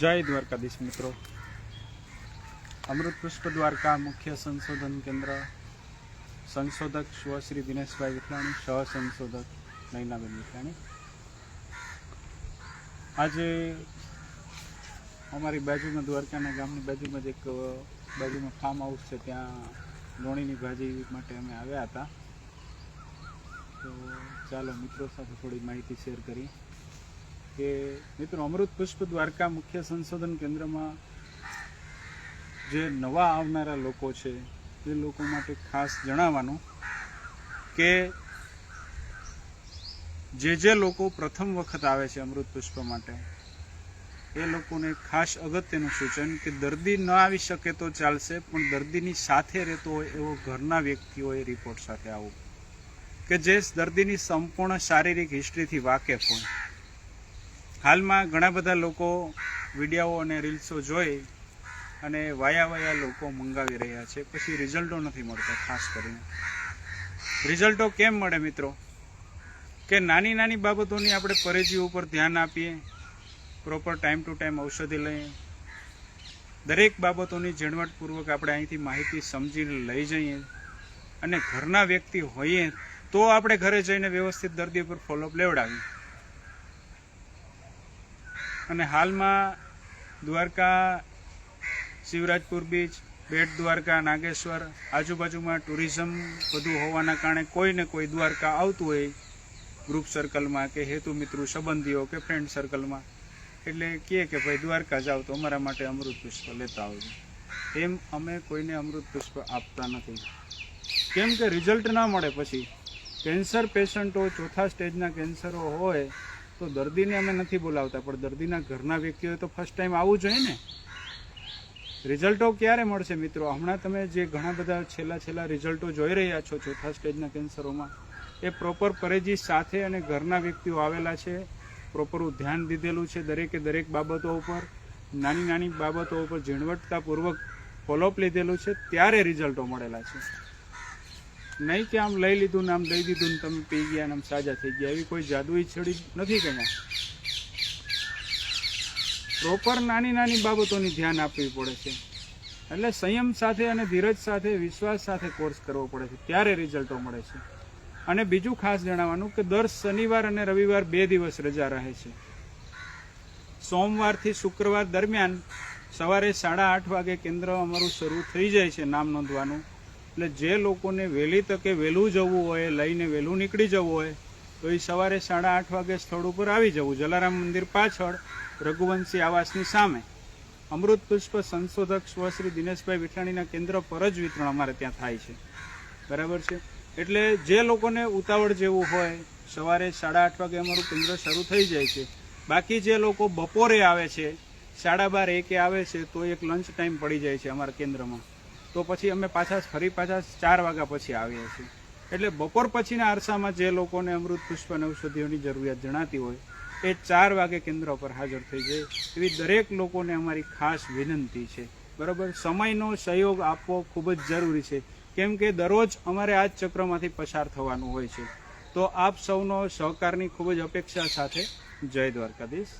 જય દ્વારકાધીશ મિત્રો. અમૃત પુષ્પ દ્વારકા મુખ્ય સંશોધન કેન્દ્ર. સંશોધક સ્વ શ્રી દિનેશભાઈ વિઠલાણી સહ સંશોધક નૈનાબેન વિઠલાણી આજે અમારી બાજુમાં દ્વારકાના ગામની બાજુમાં જ એક બાજુમાં ફાર્મ હાઉસ છે, ત્યાં લોણીની ભાજી માટે અમે આવ્યા હતા. તો ચાલો મિત્રો સાથે થોડી માહિતી શેર કરી. કે મિત્રો અમૃત પુષ્પ દ્વારકા મુખ્ય સંશોધન કેન્દ્રમાં જે નવા આવનારા લોકો છે, એ લોકો માટે ખાસ જણાવવાનું કે જે જે લોકો પ્રથમ વખત આવે છે અમૃત પુષ્પ માટે, એ લોકોને ખાસ અગત્યનું સૂચન કે દર્દી ન આવી શકે તો ચાલશે, પણ દર્દીની સાથે રહેતો હોય એવો ઘરના વ્યક્તિઓએ રિપોર્ટ સાથે આવવું કે જે દર્દીની સંપૂર્ણ શારીરિક હિસ્ટ્રીથી વાકેફ હોય. હાલમાં ઘણા બધા લોકો વિડીયાઓ અને રીલ્સો જોઈ અને વાયા વાયા લોકો મંગાવી રહ્યા છે. પછી રિઝલ્ટો નથી મળતા, ખાસ કરીને. રિઝલ્ટો કેમ મળે મિત્રો? કે નાની નાની બાબતોની આપણે પરેજીઓ ઉપર ધ્યાન આપીએ પ્રોપર ટાઈમ ટુ ટાઈમ ઔષધિ લઈએ. દરેક બાબતોની ઝીણવટપૂર્વક આપણે અહીંથી માહિતી સમજીને લઈ જઈએ. અને ઘરના વ્યક્તિ હોઈએ તો આપણે ઘરે જઈને વ્યવસ્થિત દર્દી પર ફોલોઅપ લેવડાવીએ. અને હાલમાં દ્વારકા, શિવરાજપુર બીચ, બેટ દ્વારકા, નાગેશ્વર, આજુબાજુમાં ટુરિઝમ બધું હોવાના કારણે કોઈને કોઈ દ્વારકા આવતું હોય ગ્રુપ સર્કલમાં કે હેતુ મિત્રો, સંબંધીઓ કે ફ્રેન્ડ સર્કલમાં. એટલે કહે કે ભાઈ દ્વારકા જાઓ તો અમારા માટે અમૃત પુષ્પ લેતા આવજો. એમ અમે કોઈને અમૃત પુષ્પ આપતા નથી. કેમ કે રિઝલ્ટ ના મળે પછી. કેન્સર પેશન્ટો ચોથા સ્ટેજના કેન્સરો હોય તો દર્દીને અમે નથી બોલાવતા, પણ દર્દીના ઘરના વ્યક્તિઓએ તો ફર્સ્ટ ટાઈમ આવવું જોઈએ ને. રિઝલ્ટો ક્યારે મળશે મિત્રો? હમણાં તમે જે ઘણા બધા છેલ્લા છેલ્લા રિઝલ્ટો જોઈ રહ્યા છો ચોથા સ્ટેજના કેન્સરોમાં, એ પ્રોપર પરેજી સાથે અને ઘરના વ્યક્તિઓ આવેલા છે. પ્રોપરું ધ્યાન દીધેલું છે દરેકે દરેક બાબતો ઉપર. નાની નાની બાબતો ઉપર ઝીણવટતાપૂર્વક ફોલોઅપ લીધેલું છે. ત્યારે રિઝલ્ટો મળેલા છે. નહીં કે આમ લઈ લીધું ને આમ દઈ દીધું ને તમે પી ગયા ને આમ સાજા થઈ ગયા. એવી કોઈ જાદુઈ છડી નથી કે પ્રોપર નાની નાની બાબતોની ધ્યાન આપવી પડે છે. એટલે સંયમ સાથે અને ધીરજ સાથે, વિશ્વાસ સાથે કોર્સ કરવો પડે છે. ત્યારે રિઝલ્ટો મળે છે. અને બીજું ખાસ જણાવવાનું કે દર શનિવાર અને રવિવાર બે દિવસ રજા રહે છે. સોમવારથી શુક્રવાર દરમિયાન સવારે સાડા આઠ વાગે કેન્દ્ર અમારું શરૂ થઈ જાય છે નામ નોંધવાનું. એટલે જે લોકોને વહેલી તકે વહેલું જવું હોય, લઈને વહેલું નીકળી જવું હોય, તો એ સવારે સાડા આઠ વાગે સ્થળ ઉપર આવી જવું. જલારામ મંદિર પાછળ રઘુવંશી આવાસની સામે. અમૃત પુષ્પ સંશોધક સ્વશ્રી દિનેશભાઈ વિઠાણીના કેન્દ્ર પર જ વિતરણ અમારે ત્યાં થાય છે. બરાબર છે? એટલે જે લોકોને ઉતાવળ જેવું હોય, સવારે સાડા આઠ વાગે અમારું કેન્દ્ર શરૂ થઈ જાય છે. બાકી જે લોકો બપોરે આવે છે, સાડા બાર એકે આવે છે, તો એક લંચ ટાઈમ પડી જાય છે અમારા કેન્દ્રમાં. તો પછી અમે પાછા ફરી પાછા ચાર વાગ્યા પછી આવીએ છીએ. એટલે બપોર પછીના અરસામાં જે લોકોને અમૃત પુષ્પ ઔષધિઓની જરૂરિયાત જણાતી હોય, એ ચાર વાગે કેન્દ્ર પર હાજર થઈ જાય એવી દરેક લોકોને અમારી ખાસ વિનંતી છે. બરાબર? સમયનો સહયોગ આપવો ખૂબ જ જરૂરી છે. કેમ કે દરરોજ અમારે આ ચક્રમાંથી પસાર થવાનું હોય છે. તો આપ સૌનો સહકારની ખૂબ જ અપેક્ષા સાથે જય દ્વારકાધીશ.